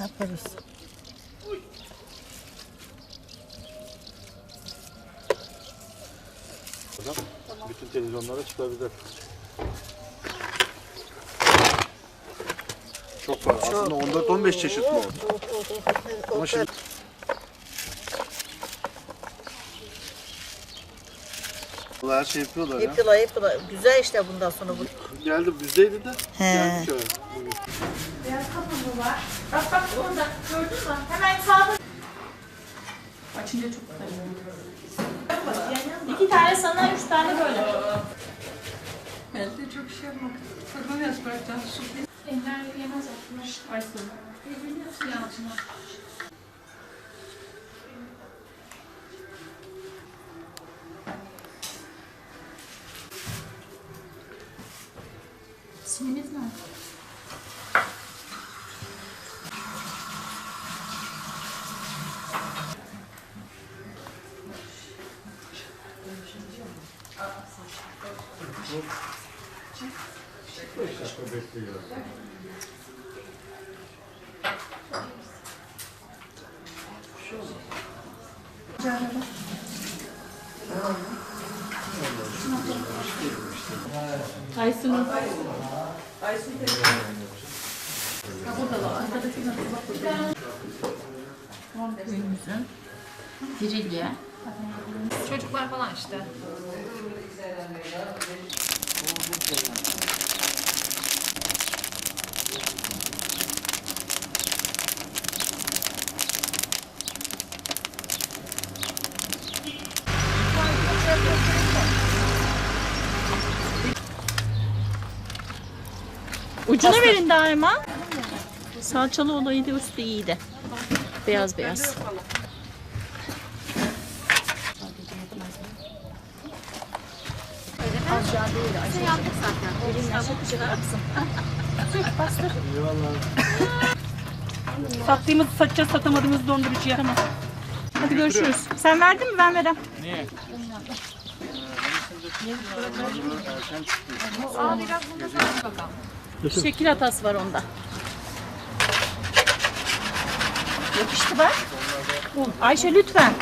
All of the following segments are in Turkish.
Yaparız. Bütün televizyonlara çıkabilir. Çok var. Aslında 14-15 çeşit bu. Ama şimdi her şey yapıyorlar ya. Yapıyorlar yapıyorlar. Güzel işte bundan sonra bu. Geldi bizdeydi de. He. Geldi şöyle. bugün. Var. Bak bak orada gördün mü? Hemen sağda. Açınca çok güzel. İki tane sana, üç tane böyle. Ben de çok şey yapmak. Fırına biraz bırakacağım. Su Enler yemez aslında. Aysun. Yalçın. Siminiz nerede? Aysun'un. Aysun Ha burada da arkadaki nasıl bak burada. Köyümüzün Firilye. Çocuklar falan işte. Ucuna verin daima. Salçalı olayı da üstü iyiydi. Beyaz beyaz. Sattığımız satacağız satamadığımız dondurucuya. Tamam. Hadi görüşürüz. Sen verdin mi? Ben verem. Şekil hatası var onda. Yapıştı bak. Ayşe lütfen.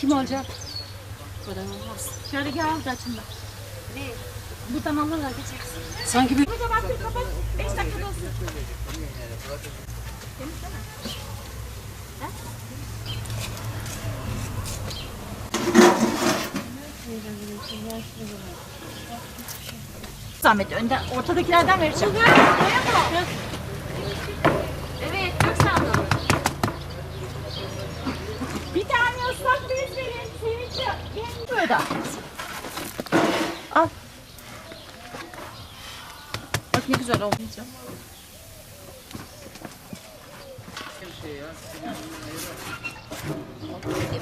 Kim olacak? Şöyle gel al da açın da. Buradan alırlar geçeceksin. Sanki bir Burada bak bir kapat. 5 dakikada olsun. Zahmet önden ortadakilerden vereceğim. Evet, çok sağ olun. Bir tane ıslak bez verin. Sevinci. Böyle. Al. Bak ne güzel oldu.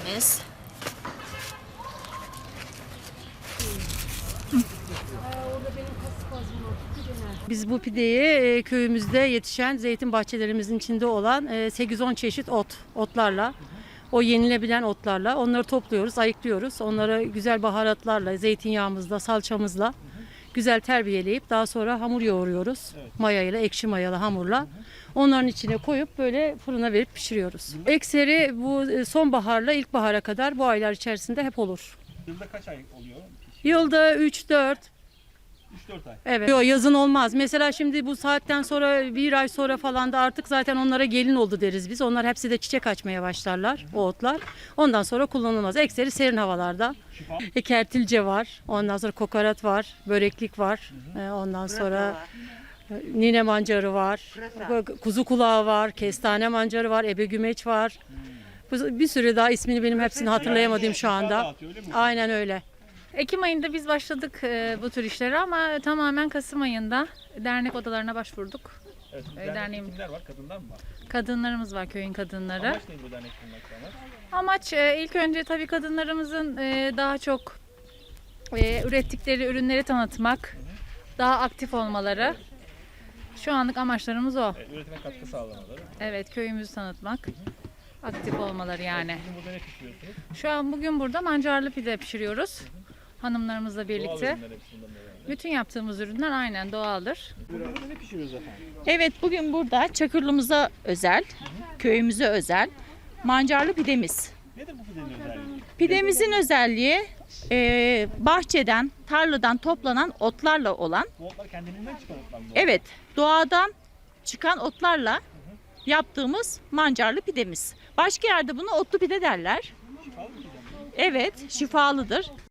Temiz. Biz bu pideyi e, köyümüzde yetişen zeytin bahçelerimizin içinde olan e, 8-10 çeşit ot, otlarla, o yenilebilen otlarla onları topluyoruz, ayıklıyoruz. Onları güzel baharatlarla, zeytinyağımızla, salçamızla güzel terbiyeleyip daha sonra hamur yoğuruyoruz. Mayayla, ekşi mayalı hamurla. Onların içine koyup böyle fırına verip pişiriyoruz. Ekseri bu e, sonbaharla ilkbahara kadar bu aylar içerisinde hep olur. Yılda kaç ay oluyor? Yılda 3-4 3-4 ay. Evet. Yok yazın olmaz. Mesela şimdi bu saatten sonra bir ay sonra falan da artık zaten onlara gelin oldu deriz biz. Onlar hepsi de çiçek açmaya başlarlar o otlar. Ondan sonra kullanılmaz. Ekseri serin havalarda. E, kertilce var. Ondan sonra kokorat var. Böreklik var. E, ondan sonra e, nine mancarı var. Kuzu kulağı var. Kestane mancarı var. Ebe gümeç var. Bu- Bir sürü daha ismini benim hepsini hatırlayamadım şu anda. Dağıtıyor öyle mi? Aynen öyle. Ekim ayında biz başladık e, bu tür işlere ama tamamen Kasım ayında dernek odalarına başvurduk. Evet, dernekte derneğim. kimler var? Kadınlar mı var? Kadınlarımız var, köyün kadınları. Amaç ne bu dernek kurmakta amaç? Amaç e, ilk önce tabii kadınlarımızın e, daha çok e, ürettikleri ürünleri tanıtmak, daha aktif olmaları. Şu anlık amaçlarımız o. E, üretime katkı sağlamaları. Evet köyümüzü tanıtmak. Aktif olmaları yani. Bugün burada ne pişiriyorsunuz? Şu an bugün burada mancarlı pide pişiriyoruz. Hanımlarımızla birlikte. Bütün yaptığımız ürünler aynen doğaldır. Bugün burada ne pişiriyoruz efendim? Evet bugün burada Çakırlımıza özel, köyümüze özel mancarlı pidemiz. Nedir bu pidenin özelliği? Pidemizin özelliği e, bahçeden, tarladan toplanan otlarla olan, Bu otlar kendiliğinden çıkan otlar mı? evet doğadan çıkan otlarla yaptığımız mancarlı pidemiz. Başka yerde buna otlu pide derler. Şifalı bir pide mi? Evet şifalıdır.